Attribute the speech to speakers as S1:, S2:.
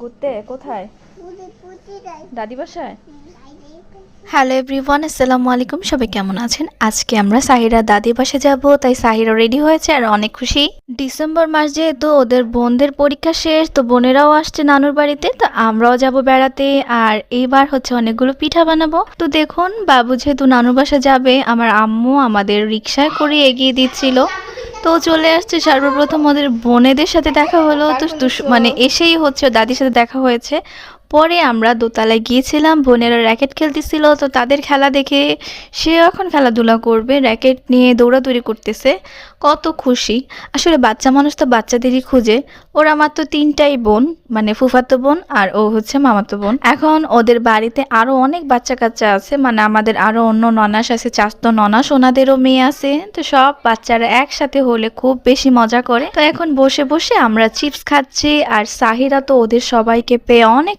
S1: ঘুরতে? কোথায়? দাদি বাসায়
S2: হ্যালো এভরিওয়ান আসসালামু আলাইকুম। সবাই কেমন আছেন? আজকে আমরা সাহিরা দাদি পাশে যাব, তাই সাহিরা রেডি হয়েছে আর অনেক খুশি। ডিসেম্বর মাস যেহেতু, ওদের বোনদের পরীক্ষা শেষ, তো বোনেরাও আসছে নানুর বাড়িতে, তো আমরাও যাব বেড়াতে। আর এইবার হচ্ছে অনেকগুলো পিঠা বানাবো। তো দেখুন, বাবু যেহেতু নানুর বাসা যাবে, আমার আম্মু আমাদের রিক্সায় করে এগিয়ে দিচ্ছিল। তো চলে আসছে সর্বপ্রথম ওদের বোনেদের সাথে দেখা হলো। তো মানে এসেই হচ্ছে দাদির সাথে দেখা হয়েছে। পরে আমরা দোতলায় গিয়েছিলাম, বোনেরা র্যাকেট খেলতেছিল, তো তাদের খেলা দেখে সে এখন খেলাধুলা করবে, র্যাকেট নিয়ে দৌড়াদৌড়ি করতেছে। কত খুশি। আসলে বাচ্চা মানুষ তো বাচ্চাদেরই খুঁজে। ওরা মাত্র তিনটাই বোন মানে ফুফাতো বোন আর ও হচ্ছে মামাতো বোন। এখন ওদের বাড়িতে আরও অনেক বাচ্চা কাচ্চা আছে মানে আমাদের আরও অন্য ননাস আছে চাস্ত ননাস, ওনাদেরও মেয়ে আছে, তো সব বাচ্চারা একসাথে হলে খুব বেশি মজা করে। তো এখন বসে বসে আমরা চিপস খাচ্ছি আর সাহিরা তো ওদের সবাইকে পেয়ে অনেক